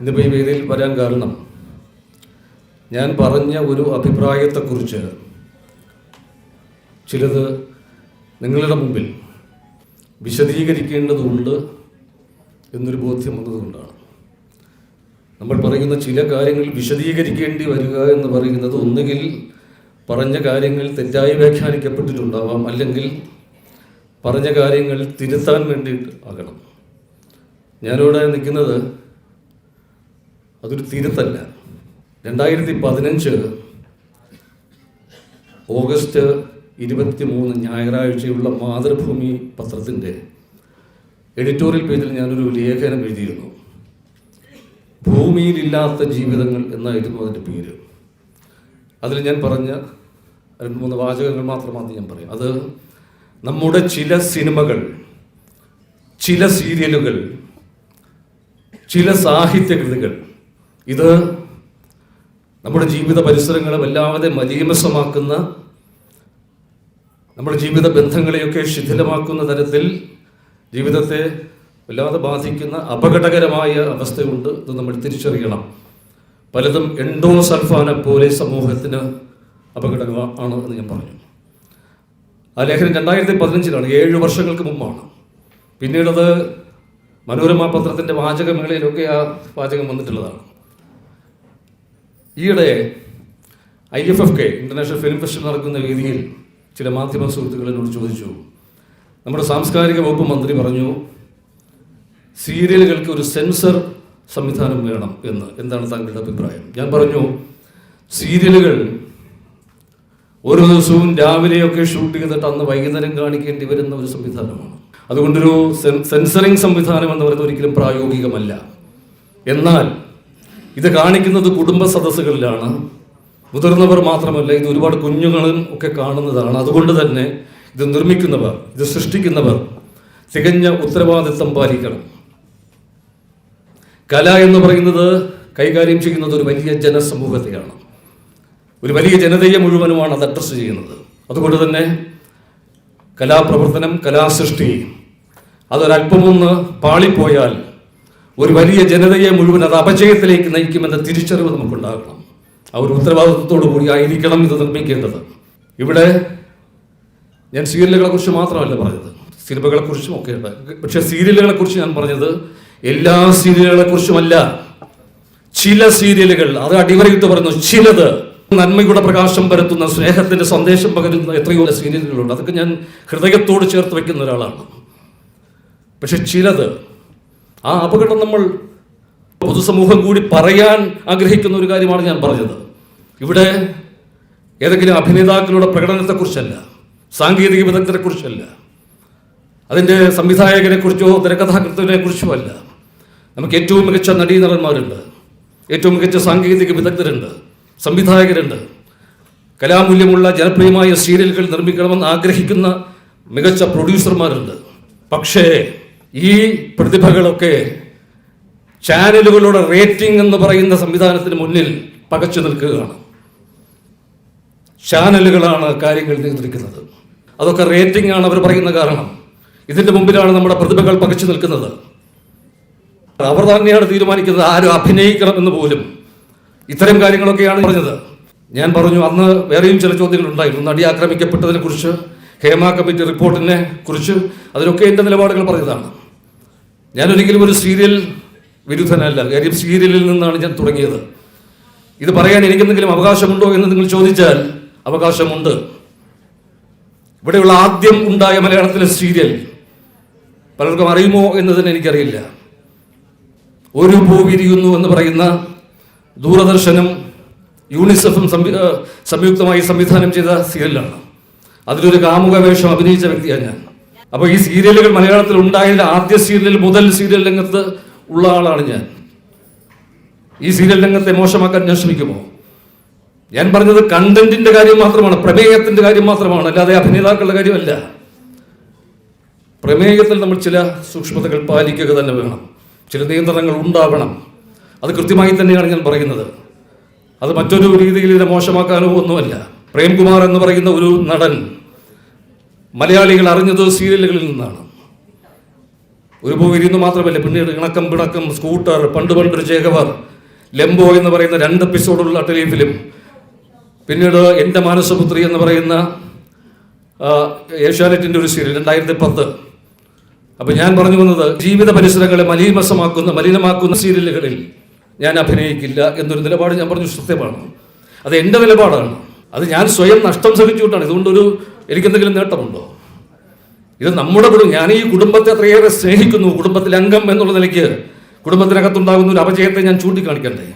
ഇന്നിപ്പോൾ ഈ വേദിയിൽ വരാൻ കാരണം ഞാൻ പറഞ്ഞ ഒരു അഭിപ്രായത്തെക്കുറിച്ച് ചിലത് നിങ്ങളുടെ മുമ്പിൽ വിശദീകരിക്കേണ്ടതുണ്ട് എന്നൊരു ബോധ്യം വന്നതുകൊണ്ടാണ്. നമ്മൾ പറയുന്ന ചില കാര്യങ്ങൾ വിശദീകരിക്കേണ്ടി വരിക എന്ന് പറയുന്നത് ഒന്നുകിൽ പറഞ്ഞ കാര്യങ്ങൾ തെറ്റായി വ്യാഖ്യാനിക്കപ്പെട്ടിട്ടുണ്ടാവാം അല്ലെങ്കിൽ പറഞ്ഞ കാര്യങ്ങൾ തിരുത്താൻ വേണ്ടിയിട്ട് ആകണം. ഞാനിവിടെ നിൽക്കുന്നത് അതൊരു തീരത്തല്ല. രണ്ടായിരത്തി പതിനഞ്ച് ഓഗസ്റ്റ് ഇരുപത്തി മൂന്ന് ഞായറാഴ്ചയുള്ള മാതൃഭൂമി പത്രത്തിന്റെ എഡിറ്റോറിയൽ പേജിൽ ഞാനൊരു ലേഖനം എഴുതിയിരുന്നു. ഭൂമിയിലില്ലാത്ത ജീവിതങ്ങൾ എന്നായിരുന്നു അതിന്റെ പേര്. അതിൽ ഞാൻ പറഞ്ഞ രണ്ട് മൂന്ന് വാചകങ്ങൾ മാത്രമാണ് ഞാൻ പറയും. അത് നമ്മുടെ ചില സിനിമകൾ ചില സീരിയലുകൾ ചില സാഹിത്യകൃതികൾ ഇത് നമ്മുടെ ജീവിത പരിസരങ്ങളെ വല്ലാതെ മലീമസമാക്കുന്ന നമ്മുടെ ജീവിത ബന്ധങ്ങളെയൊക്കെ ശിഥിലമാക്കുന്ന തരത്തിൽ ജീവിതത്തെ വല്ലാതെ ബാധിക്കുന്ന അപകടകരമായ അവസ്ഥയുണ്ട് ഇത് നമ്മൾ തിരിച്ചറിയണം. പലതും എൻഡോ സൽഫാനെ പോലെ സമൂഹത്തിന് അപകടമാണ് എന്ന് ഞാൻ പറഞ്ഞു. ആ ലേഖനം രണ്ടായിരത്തി പതിനഞ്ചിലാണ് ഏഴ് വർഷങ്ങൾക്ക് മുമ്പാണ്. പിന്നീടത് മനോരമ പത്രത്തിന്റെ വാചകമേളയിലൊക്കെ ആ വാചകം വന്നിട്ടുള്ളതാണ്. ഈയിടെ I F F K international film festival നടക്കുന്ന വേദിയിൽ ചില മാധ്യമ സുഹൃത്തുക്കൾ എന്നോട് ചോദിച്ചു. നമ്മുടെ സാംസ്കാരിക വകുപ്പ് മന്ത്രി പറഞ്ഞു സീരിയലുകൾക്ക് ഒരു സെൻസർ സംവിധാനം വേണം എന്ന്. എന്താണ് താങ്കളുടെ അഭിപ്രായം? ഞാൻ പറഞ്ഞു സീരിയലുകൾ ഓരോ ദിവസവും രാവിലെയൊക്കെ ഷൂട്ട് ചെയ്തിട്ട് അന്ന് വൈകുന്നേരം കാണിക്കേണ്ടി വരുന്ന ഒരു സംവിധാനമാണ്. അതുകൊണ്ടൊരു സെൻ- സെൻസറിങ് സംവിധാനം എന്ന് പറയുന്നത് ഒരിക്കലും പ്രായോഗികമല്ല. എന്നാൽ ഇത് കാണിക്കുന്നത് കുടുംബ സദസ്സുകളിലാണ്. മുതിർന്നവർ മാത്രമല്ല ഇത് ഒരുപാട് കുഞ്ഞുങ്ങളും ഒക്കെ കാണുന്നതാണ്. അതുകൊണ്ട് തന്നെ ഇത് നിർമ്മിക്കുന്നവർ ഇത് സൃഷ്ടിക്കുന്നവർ തികഞ്ഞ ഉത്തരവാദിത്വം പാലിക്കണം. കല എന്ന് പറയുന്നത് കൈകാര്യം ചെയ്യുന്നത് ഒരു വലിയ ജനസമൂഹത്തെയാണ്. ഒരു വലിയ ജനതയെ മുഴുവനുമാണ് അത് അഡ്രസ്സ് ചെയ്യുന്നത്. അതുകൊണ്ട് തന്നെ കലാപ്രവർത്തനം കലാസൃഷ്ടി അതൊരല്പമൊന്ന് പാളിപ്പോയാൽ ഒരു വലിയ ജനതയെ മുഴുവൻ അത് അപജയത്തിലേക്ക് നയിക്കുമെന്ന തിരിച്ചറിവ് നമുക്കുണ്ടാകണം. അവർ ഉത്തരവാദിത്വത്തോടു കൂടി ആയിരിക്കണം ഇത് നിർമ്മിക്കേണ്ടത്. ഇവിടെ ഞാൻ സീരിയലുകളെ കുറിച്ച് മാത്രമല്ല പറഞ്ഞത്. സിനിമകളെ കുറിച്ചും ഒക്കെ ഉണ്ട് പക്ഷെ സീരിയലുകളെ കുറിച്ച് ഞാൻ പറഞ്ഞത് എല്ലാ സീരിയലുകളെ കുറിച്ചുമല്ല ചില സീരിയലുകൾ അത് അടിവരയിട്ട് പറയുന്നു ചിലത് നന്മയുടെ പ്രകാശം പരത്തുന്ന സ്നേഹത്തിന്റെ സന്ദേശം പകരുന്ന എത്രയോ സീരിയലുകളുണ്ട്. അതൊക്കെ ഞാൻ ഹൃദയത്തോട് ചേർത്ത് വെക്കുന്ന ഒരാളാണ്. പക്ഷെ ചിലത് ആ അപകടം നമ്മൾ പൊതുസമൂഹം കൂടി പറയാൻ ആഗ്രഹിക്കുന്ന ഒരു കാര്യമാണ് ഞാൻ പറഞ്ഞത്. ഇവിടെ ഏതെങ്കിലും അഭിനേതാക്കളുടെ പ്രകടനത്തെക്കുറിച്ചല്ല സാങ്കേതിക വിദഗ്ധരെക്കുറിച്ചല്ല അതിന്റെ സംവിധായകനെ കുറിച്ചോ തിരക്കഥാകൃത്തിനെ കുറിച്ചോ അല്ല നമുക്ക് ഏറ്റവും മികച്ച നടീനടന്മാരുണ്ട് ഏറ്റവും മികച്ച സാങ്കേതിക വിദഗ്ധരുണ്ട് സംവിധായകരുണ്ട്. കലാമൂല്യമുള്ള ജനപ്രിയമായ സീരിയലുകൾ നിർമ്മിക്കണമെന്ന് ആഗ്രഹിക്കുന്ന മികച്ച പ്രൊഡ്യൂസർമാരുണ്ട്. പക്ഷേ ഈ പ്രതിഭകളൊക്കെ ചാനലുകളുടെ റേറ്റിംഗ് എന്ന് പറയുന്ന സംവിധാനത്തിന് മുന്നിൽ പകച്ചു നിൽക്കുകയാണ്. ചാനലുകളാണ് കാര്യങ്ങൾ നിയന്ത്രിക്കുന്നത്. അതൊക്കെ റേറ്റിംഗ് ആണ് അവർ പറയുന്ന കാരണം. ഇതിന്റെ മുമ്പിലാണ് നമ്മുടെ പ്രതിഭകൾ പകച്ചു നിൽക്കുന്നത്. അവർ തന്നെയാണ് തീരുമാനിക്കുന്നത് ആരും അഭിനയിക്കണം എന്ന് പോലും. ഇത്തരം കാര്യങ്ങളൊക്കെയാണ് പറഞ്ഞത്. ഞാൻ പറഞ്ഞു അന്ന് വേറെയും ചില ചോദ്യങ്ങൾ ഉണ്ടായിരുന്നു. നടി ആക്രമിക്കപ്പെട്ടതിനെ കുറിച്ച് ഹേമ കമ്മിറ്റി റിപ്പോർട്ടിനെ കുറിച്ച് അതിലൊക്കെ എന്റെ നിലപാടുകൾ പറഞ്ഞതാണ്. ഞാൻ ഒരിക്കലും ഒരു സീരിയൽ വിരുദ്ധനല്ല. കാര്യം സീരിയലിൽ നിന്നാണ് ഞാൻ തുടങ്ങിയത്. ഇത് പറയാൻ എനിക്കെന്തെങ്കിലും അവകാശമുണ്ടോ എന്ന് നിങ്ങൾ ചോദിച്ചാൽ അവകാശമുണ്ട്. ഇവിടെയുള്ള ആദ്യം ഉണ്ടായ മലയാളത്തിലെ സീരിയൽ പലർക്കും അറിയുമോ എന്ന് തന്നെ എനിക്കറിയില്ല. ഒരു ഭൂവിരിയുന്നു എന്ന് പറയുന്ന ദൂരദർശനും യൂണിസെഫും സംയുക്തമായി സംവിധാനം ചെയ്ത സീരിയലാണ് അതിലൊരു കാമുക വേഷം അഭിനയിച്ച വ്യക്തിയാണ് ഞാൻ. അപ്പോൾ ഈ സീരിയലുകൾ മലയാളത്തിൽ ഉണ്ടായതിൽ ആദ്യ സീരിയൽ മുതൽ സീരിയൽ രംഗത്ത് ഉള്ള ആളാണ് ഞാൻ. ഈ സീരിയൽ രംഗത്തെ മോശമാക്കാൻ ഞാൻ ശ്രമിക്കുമോ? ഞാൻ പറഞ്ഞത് കണ്ടന്റിന്റെ കാര്യം മാത്രമാണ് പ്രമേയത്തിന്റെ കാര്യം മാത്രമാണ് അല്ലാതെ അഭിനേതാക്കളുടെ കാര്യമല്ല. പ്രമേയത്തിൽ നമ്മൾ ചില സൂക്ഷ്മതകൾ പാലിക്കുക തന്നെ വേണം. ചില നിയന്ത്രണങ്ങൾ ഉണ്ടാവണം. അത് കൃത്യമായി തന്നെയാണ് ഞാൻ പറയുന്നത്. അത് മറ്റൊരു രീതിയിൽ ഇതിനെ മോശമാക്കാനോ ഒന്നുമല്ല. പ്രേംകുമാർ എന്ന് പറയുന്ന ഒരു നടൻ മലയാളികൾ അറിഞ്ഞത് സീരിയലുകളിൽ നിന്നാണ്. ഒരു പോയിരുന്നു മാത്രമല്ല പിന്നീട് ഇണക്കം പിണക്കം സ്കൂട്ടർ പണ്ട് പണ്ടൊരു ചേകവർ ലെംബോ എന്ന് പറയുന്ന രണ്ട് എപ്പിസോഡുള്ള ടെലിഫിലിം പിന്നീട് എന്റെ മാനസപുത്രി എന്ന് പറയുന്ന ഏഷ്യാനെറ്റിന്റെ ഒരു സീരിയൽ രണ്ടായിരത്തി പത്ത് അപ്പോൾ ഞാൻ പറഞ്ഞു വന്നത് ജീവിത പരിസരങ്ങളെ മലീമസമാക്കുന്ന മലിനമാക്കുന്ന സീരിയലുകളിൽ ഞാൻ അഭിനയിക്കില്ല എന്നൊരു നിലപാട് ഞാൻ പറഞ്ഞു സത്യമാണ്. അത് എന്റെ നിലപാടാണ്. അത് ഞാൻ സ്വയം നഷ്ടം സഹിച്ചുകൊണ്ടാണ്. ഇതുകൊണ്ടൊരു എനിക്കെന്തെങ്കിലും നേട്ടമുണ്ടോ? ഇത് നമ്മുടെ കുടുംബം. ഞാൻ ഈ കുടുംബത്തെ അത്രയേറെ സ്നേഹിക്കുന്നു. കുടുംബത്തിലെ അംഗം എന്നുള്ള നിലയ്ക്ക് കുടുംബത്തിനകത്തുണ്ടാകുന്ന ഒരു അപജയത്തെ ഞാൻ ചൂണ്ടിക്കാണിക്കണ്ടേ?